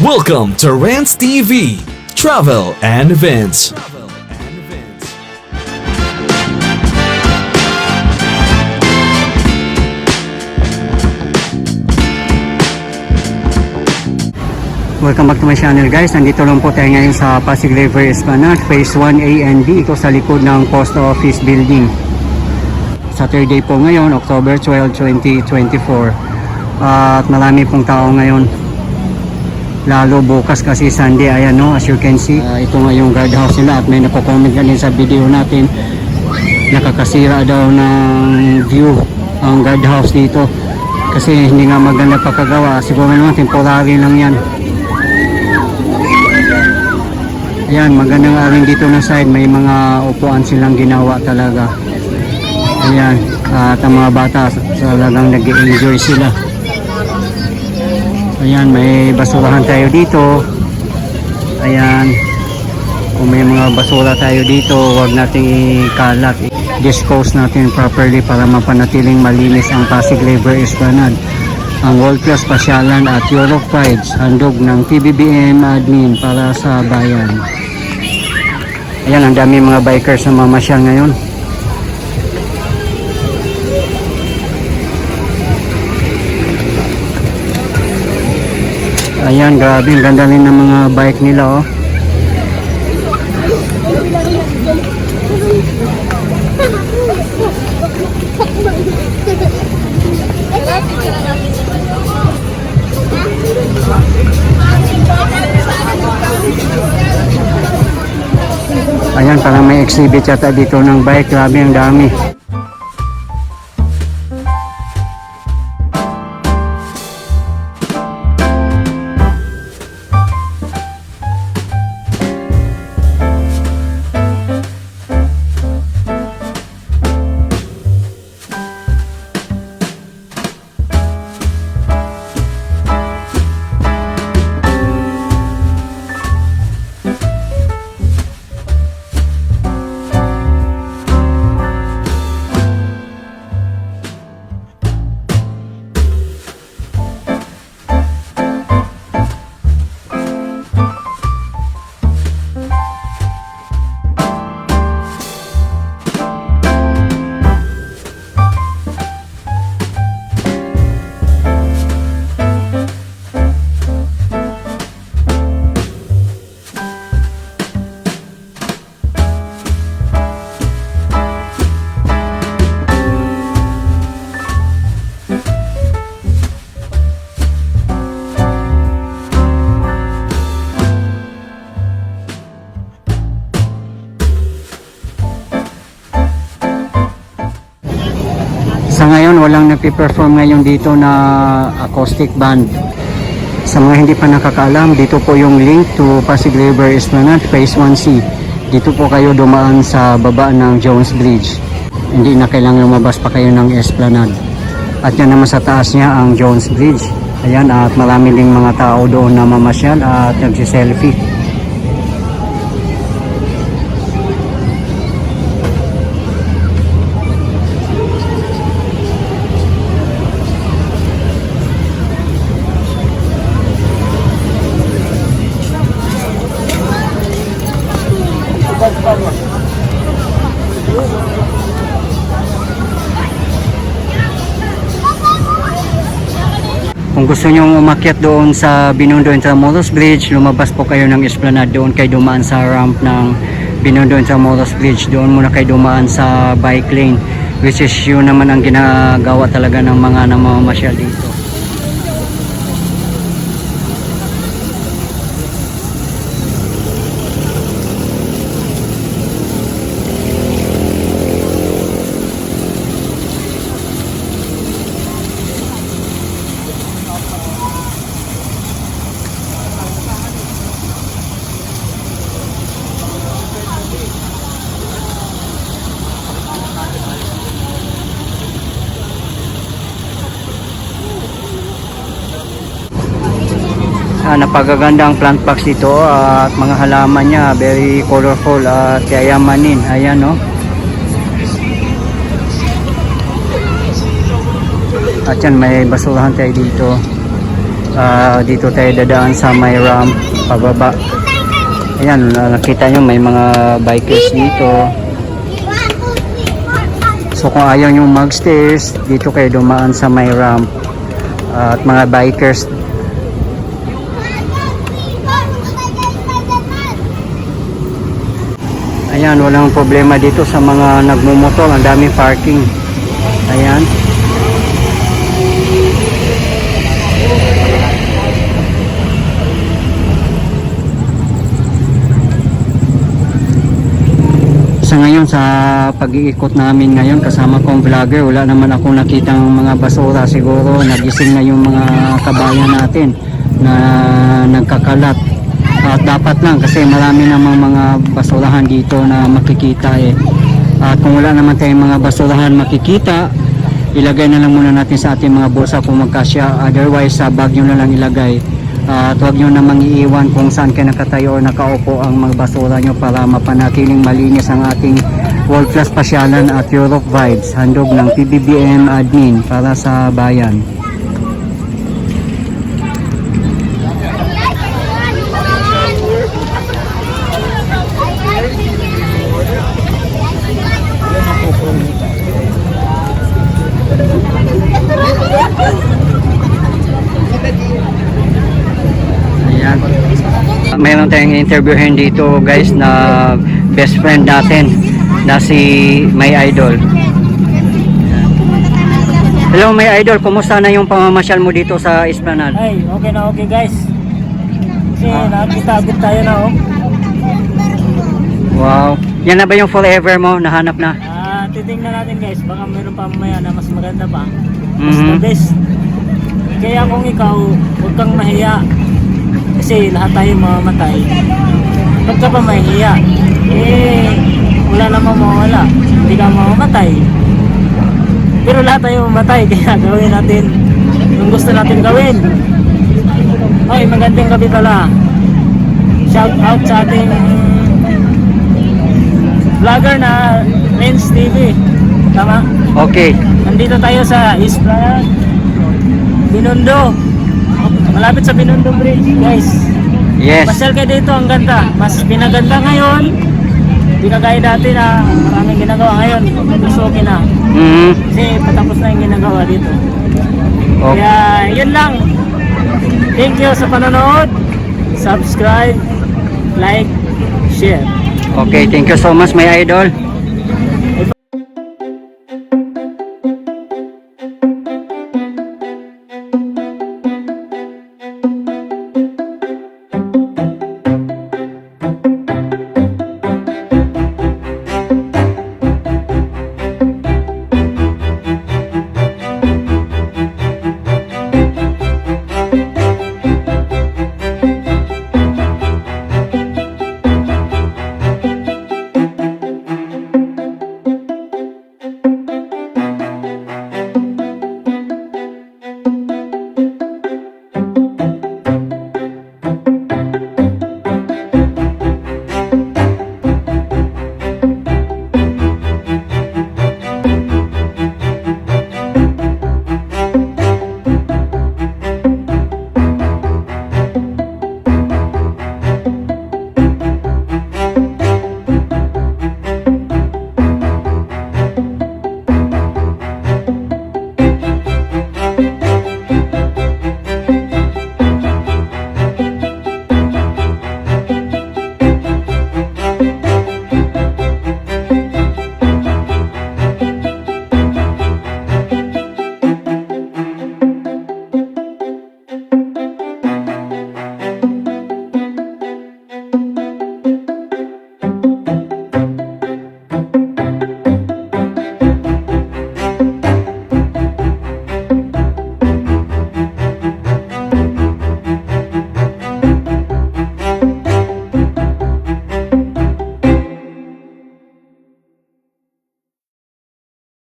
Welcome to Rants TV, Travel and Events. Welcome back to my channel guys. Nandito lang po tayo ngayon sa Pasig River Esplanade, Phase 1A and B. Ito sa likod ng Post Office Building. Saturday po ngayon, October 12, 2024. At marami pong tao ngayon. Lalo bukas kasi Sunday, ayan no, as you can see. ah, ito nga yung guardhouse nila at may napo-comment ka din sa video natin. Nakakasira daw ng view ang guardhouse dito. Kasi hindi nga maganda pagkagawa. Siguro naman temporary lang yan. Ayan, magandang aring dito na side. May mga upuan silang ginawa talaga. Ayan, at ang mga bata talagang nag enjoy sila. Ayan, may basurahan tayo dito. Ayan, kung may mga basura tayo dito, huwag nating ikalat. Dispose natin properly para mapanatiling malinis ang Pasig River Esplanade. Ang World Class Pasyalan at Europe Prides, handog ng PBBM admin para sa bayan. Ayan, ang dami mga bikers na mamasyal ngayon. Ayan, grabe, ang ganda rin ng mga bike nila, oh. Ayan, parang may exhibit yata dito ng bike. Grabe, ang dami. Walang nagpi-perform ngayon dito na acoustic band. Sa mga hindi pa nakakaalam, dito po yung link to Pasig River Esplanade Phase 1C. Dito po kayo dumaan sa baba ng Jones Bridge. Hindi na kailangan lumabas pa kayo ng Esplanade. At yan naman sa taas niya ang Jones Bridge. Ayan, at marami ding mga tao doon na mamasyal at nagsiselfie. Kung gusto nyo umakyat doon sa Binondo Intramuros Bridge, lumabas po kayo ng Esplanade doon kayo dumaan sa ramp ng Binondo Intramuros Bridge. Doon muna kayo dumaan sa bike lane which is yun naman ang ginagawa talaga ng mga namamasyal dito. Napagaganda ang plant box dito at mga halaman niya very colorful at yayamanin. Ayan no. At yan may basurahan tayo dito. Ah, dito tayo dadaan sa may ramp pababa. Ayan, nakita nyo may mga bikers dito. So kung ayaw nyo mag-stairs, dito kayo dumaan sa may ramp. Ah, at mga bikers Ayan, walang problema dito sa mga nagmumotor. Ang daming parking. Ayan. Sa ngayon, sa pag-iikot namin ngayon, kasama kong vlogger, wala naman akong nakitang mga basura. Siguro, nagising na yung mga kabayan natin na nagkakalat. At dapat lang kasi marami namang mga basurahan dito na makikita eh. At kung wala naman tayong mga basurahan makikita, ilagay na lang muna natin sa ating mga bulsa kung magkasya. Otherwise, sa bag nyo na lang ilagay. At huwag nyo namang iiwan kung saan kayo nakatayo o nakaupo ang mga basura nyo para mapanatiling malinis ang ating World Class Pasyalan at Europe Vibes. Handog ng PBBM admin para sa bayan. Ayan. Mayroon tayong interviewin dito guys na best friend natin na si May Idol. Hello May Idol, kumusta na yung pamamasyal mo dito sa Esplanade? Ay, okay na okay guys. Kasi nakakita agad tayo na oh. Wow. Yan na ba yung forever mo? Nahanap na? Ah, titingnan natin guys, baka meron pa mamaya na mas maganda pa. Mas Mhm. the best. Kaya kung ikaw, huwag kang mahiya. Kasi lahat tayo mamamatay. Huwag ka pa mahiya. Eh, wala namang mawala. Hindi ka mamamatay. Pero lahat tayo mamatay, kaya gawin natin yung gusto natin gawin. Ay, magandang gabi pala. Shout out sa ating vlogger na Lens TV. Tama? Okay. Nandito tayo sa Esplanade, Binondo. Malapit sa Binondo Bridge, guys. Yes. Pasyal kayo dito, ang ganda. Mas pinaganda ngayon. Hindi na gaya dati na maraming ginagawa ngayon. Mas okay na. Mhm. Kasi patapos na yung ginagawa dito. Okay. Kaya, yun lang. Thank you sa panonood. Subscribe, like, share. Okay, thank you so much May Idol.